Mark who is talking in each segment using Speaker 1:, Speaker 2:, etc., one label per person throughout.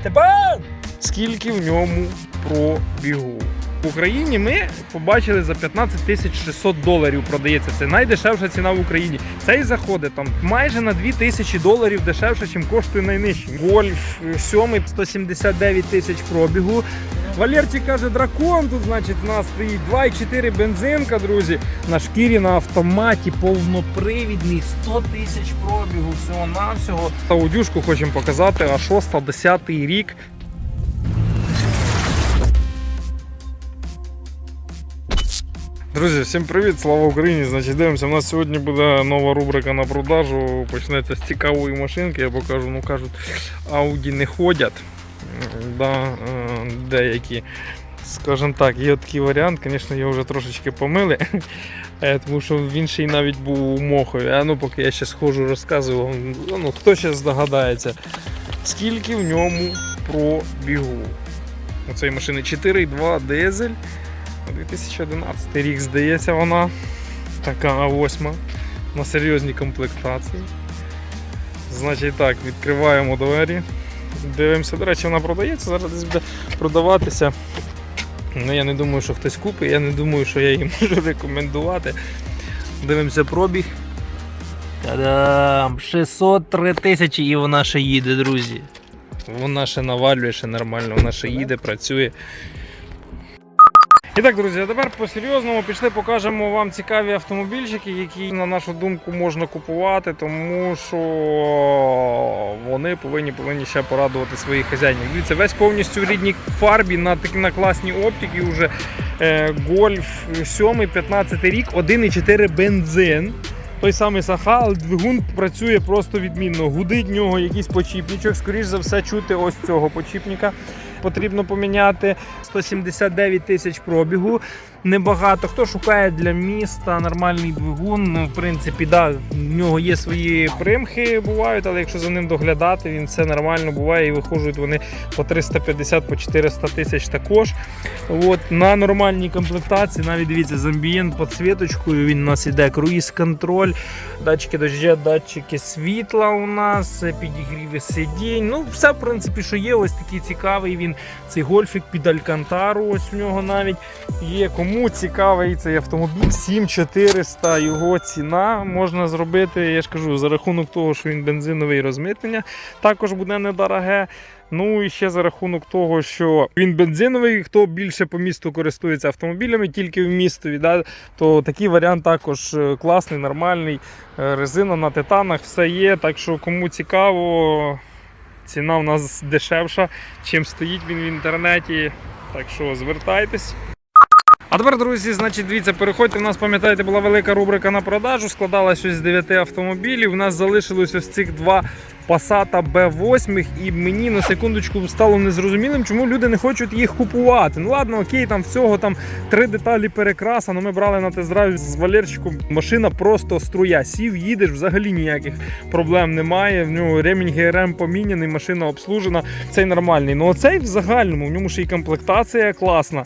Speaker 1: Степан! Скільки в ньому пробігу? В Україні ми побачили за 15 тисяч 600 доларів продається. Це найдешевша ціна в Україні. Цей заходить там майже на 2 тисячі доларів дешевше, ніж коштує найнижчий. Гольф 7 179 тисяч пробігу. Валерчик каже, дракон тут, значить, у нас стоїть 2,4 бензинка, друзі. На шкірі на автоматі повнопривідний 100 тисяч пробігу всього навсього. Аудюшку хочемо показати, а 6 10 рік. Друзі, всім привіт, слава Україні! Значить, дивимося. У нас сьогодні буде нова рубрика на продажу. Почнеться з цікавої машинки. Я покажу, ну кажуть, Audi не ходять. Да, е, деякі. Скажімо так, є такий варіант, звісно, його вже трошечки помили, е, тому що він ще й навіть був у Мохові. А ну поки я ще схожу розказую, вам, ну, хто ще здогадається, скільки в ньому пробігу. У цієї машини 4,2 дизель. 2011 рік, здається, вона така восьма на серйозній комплектації. Значить так, відкриваємо двері. Дивимося, до речі, вона продається, зараз десь буде продаватися. Ну, я не думаю, що хтось купить, я не думаю, що я її можу рекомендувати. Дивимося пробіг. Та-дам! 603 тисячі і вона ще їде, друзі. Вона ще навалює, ще нормально, вона ще їде, працює. І так, друзі, а тепер по-серйозному пішли, покажемо вам цікаві автомобільчики, які, на нашу думку, можна купувати, тому що вони повинні повинні ще порадувати своїх хазяїнів. Дивіться, весь повністю в рідній фарбі на на класній оптиці вже е, Гольф 7, 15 рік, 1,4 бензин. Той самий Саха, але двигун працює просто відмінно. Гудить в нього якийсь почіпничок, скоріш за все, чути ось цього почіпника. Потрібно поміняти 179 тисяч пробігу. Небагато. Хто шукає для міста нормальний двигун, ну, в принципі, да, в нього є свої примхи, бувають, але якщо за ним доглядати, він все нормально буває і виходять вони по 350 по 400 тисяч також. От, на нормальній комплектації, навіть дивіться, з амбієнт підсвіточкою, він у нас іде круїз-контроль, датчики дождя, датчики світла у нас, підігріви сидінь. Ну, все, в принципі, що є, ось такий цікавий він. Цей гольфік під Алькантару, ось в нього навіть є. Кому цікавий цей автомобіль, 7400 його ціна можна зробити, я ж кажу, за рахунок того, що він бензиновий розмитнення, також буде недороге. Ну і ще за рахунок того, що він бензиновий, хто більше по місту користується автомобілями, тільки в містові, да, то такий варіант також е, класний, нормальний. Е, Резина на титанах, все є. Так що кому цікаво, ціна у нас дешевша, чим стоїть він в інтернеті. Так що звертайтесь. А тепер, друзі, значить, дивіться, переходьте. У нас, пам'ятаєте, була велика рубрика на продажу, складалась ось з 9 автомобілів. У нас залишилось ось цих два Passat B8, і мені на секундочку стало незрозумілим, чому люди не хочуть їх купувати. Ну ладно, окей, там всього там три деталі перекраса. Ну ми брали на тест-драйв з Валерчиком. Машина просто струя. Сів, їдеш, взагалі ніяких проблем немає. В нього ремінь ГРМ поміняний, машина обслужена. Цей нормальний. Ну оцей в загальному, в ньому ще й комплектація класна.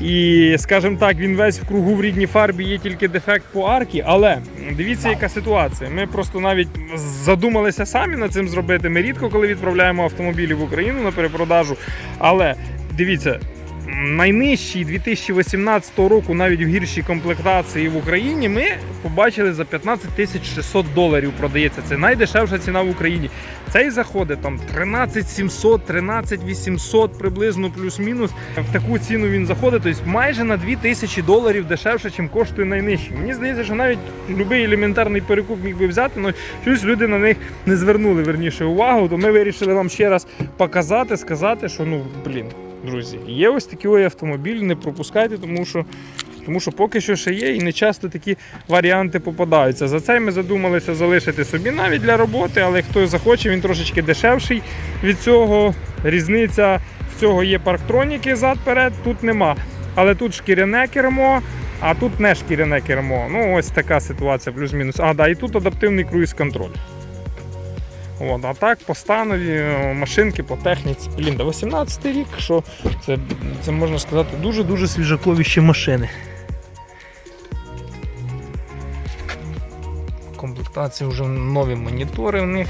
Speaker 1: І, скажімо так, він весь в кругу в рідній фарбі, є тільки дефект по аркі. Але дивіться, яка ситуація. Ми просто навіть задумалися самі над цим зробити. Ми рідко коли відправляємо автомобілі в Україну на перепродажу. Але дивіться. Найнижчий 2018 року, навіть в гіршій комплектації в Україні, ми побачили за 15 тисяч 600 доларів продається. Це найдешевша ціна в Україні. Цей заходить там 13 700, 13 800 приблизно плюс-мінус. В таку ціну він заходить, тобто майже на 2 тисячі доларів дешевше, ніж коштує найнижчий. Мені здається, що навіть будь-який елементарний перекуп міг би взяти, але щось люди на них не звернули верніше увагу. То ми вирішили вам ще раз показати, сказати, що ну блін. Друзі, є ось такі автомобілі, не пропускайте, тому що тому що поки що ще є і не часто такі варіанти попадаються. За це ми задумалися залишити собі навіть для роботи, але хто захоче, він трошечки дешевший від цього. Різниця в цього є парктроніки зад-перед, тут нема. Але тут шкіряне кермо, а тут не шкіряне кермо. Ну ось така ситуація, плюс-мінус. А, да, і тут адаптивний круїз-контроль. От, а так по станові машинки по техніці. Блін, до 18 рік, що це, це можна сказати дуже-дуже свіжакові ще машини. В комплектації вже нові монітори в них.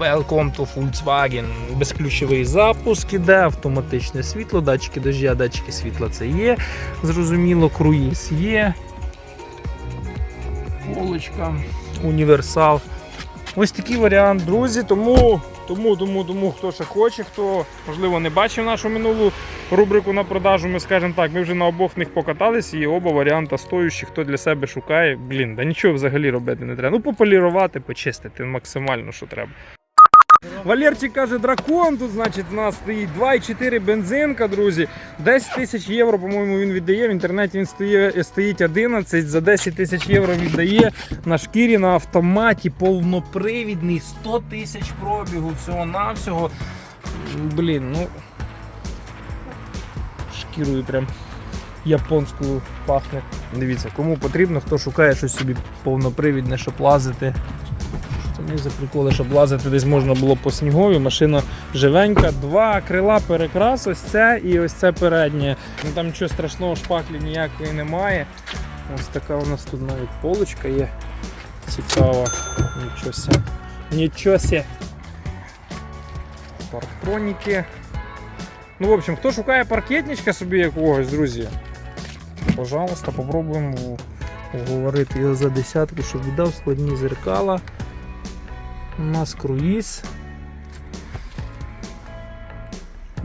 Speaker 1: Welcome to Volkswagen. Безключовий запуск іде, автоматичне світло, датчики дождя, датчики світла це є. Зрозуміло, круїз є. Полочка, універсал. Ось такий варіант, друзі. Тому, тому, тому, тому, хто ще хоче, хто можливо не бачив нашу минулу рубрику на продажу, ми скажемо так, ми вже на обох них покатались і оба варіанти стоючі, хто для себе шукає. Блін, да нічого взагалі робити не треба. Ну, пополірувати, почистити максимально, що треба. Валерчик каже, дракон тут, значить, у нас стоїть 2,4 бензинка, друзі. 10 тисяч євро, по-моєму, він віддає. В інтернеті він стоїть, стоїть 11, за 10 тисяч євро віддає на шкірі на автоматі, повнопривідний, 100 тисяч пробігу, всього-навсього. Блін, ну. Шкірою прям японською пахне. Дивіться, кому потрібно, хто шукає щось собі повнопривідне, щоб лазити. Це за приколи, щоб лазити десь можна було по снігові. Машина живенька, два крила перекрас, ось це і ось це переднє. Ну Там нічого страшного, шпаклі ніякої немає. Ось така у нас тут навіть полочка є. Цікава. Нічого ся. Нічого ся. Парктроніки. Ну, в общем, хто шукає паркетничка собі якогось, друзі, пожалуйста, попробуємо уговорити його за десятку, щоб віддав складні зеркала. У нас круїз.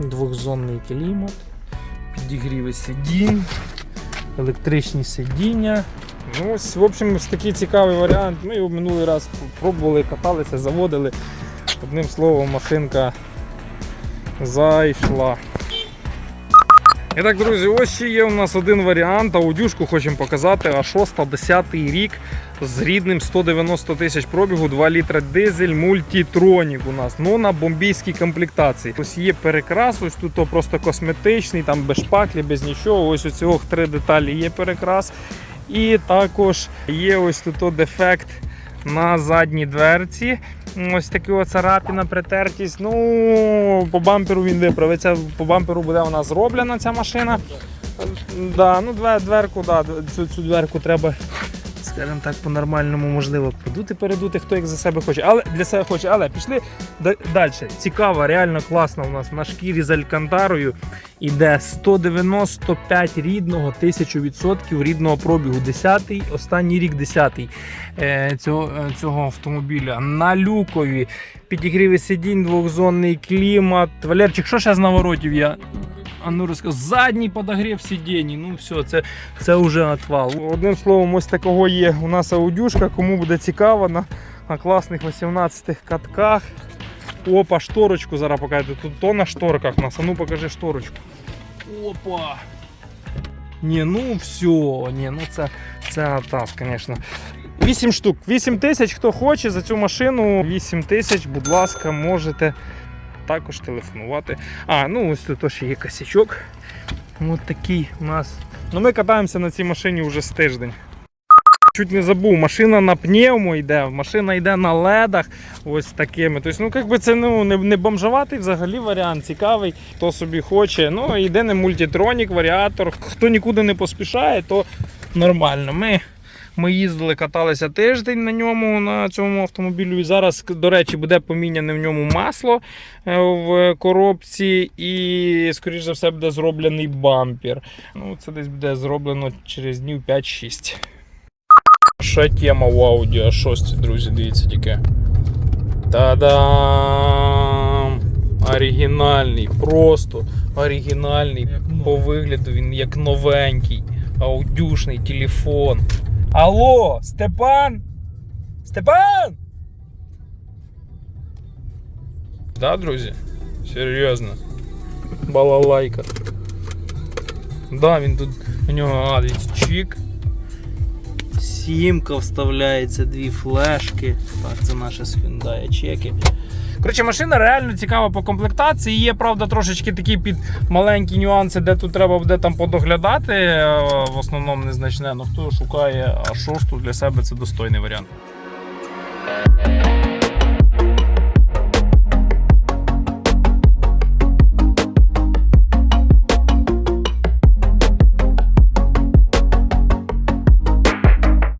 Speaker 1: Двохзонний клімат, підігріви сидінь, електричні сидіння. Ну, ось, в общем, ось такий цікавий варіант. Ми його минулий раз пробували, каталися, заводили. Одним словом, машинка зайшла. І так, друзі, ось ще є у нас один варіант. Аудюшку хочемо показати. А6 10 рік з рідним 190 тисяч пробігу, 2 літра дизель, мультитронік у нас. Ну на бомбійській комплектації. Ось є перекрас, ось тут то просто косметичний, там без шпаклі, без нічого. Ось у цього три деталі є перекрас. І також є ось тут дефект на задній дверці. Ось такі от царапіна, притертість. Ну, по бамперу він виправиться. По бамперу буде вона зроблена ця машина. Да, ну, двер- дверку, да, цю, цю дверку треба, скажімо так, по-нормальному можливо продути, передути, хто як за себе хоче. Але для себе хоче. Але пішли далі. Цікава, реально класна у нас на шкірі з алькантарою. Іде 195 рідного, 1000% рідного пробігу. 10-й, останній рік 10-й е, цього, е, цього автомобіля. На люкові підігріви сидінь, двохзонний клімат. Валерчик, що ще з наворотів я? А ну розказ, задній подогрів сидінь, ну все, це, це вже отвал. Одним словом, ось такого є у нас аудюшка, кому буде цікаво на, на класних 18 катках. Опа, шторочку зараз покажете. Тут то на шторках у нас. А ну покажи шторочку. Опа. Ні, ну все, ні, ну це, це атас, звісно. 8 штук. 8 тисяч, хто хоче за цю машину. 8 тисяч, будь ласка, можете також телефонувати. А, ну ось тут ще є косячок. Ось такий у нас. Ну ми катаємося на цій машині вже з тиждень. Чуть не забув, машина на пневмо йде, машина йде на ледах ось такими. Тобто, ну, як би це ну, не, не бомжуватий взагалі варіант, цікавий, хто собі хоче. Ну, єдине мультитронік, варіатор. Хто нікуди не поспішає, то нормально. Ми, ми їздили, каталися тиждень на ньому, на цьому автомобілю. І зараз, до речі, буде поміняне в ньому масло е, в коробці, і, скоріш за все, буде зроблений бампер. Ну, це десь буде зроблено через днів 5-6. Ще тема в Audi A6, друзі, дивіться тільки. Та-дам! Оригінальний, просто оригінальний. По вигляду він як новенький, аудюшний телефон. Алло, Степан? Степан! Да, друзі? Серйозно. Балалайка. Да, він тут у нього а, дивіться, чик. Сімка вставляється, дві флешки. Так, це наші з Hyundai чеки. Коротше, машина реально цікава по комплектації. Є, правда, трошечки такі під маленькі нюанси, де тут треба буде там подоглядати. е, В основному незначне. Ну хто шукає А6 для себе це достойний варіант.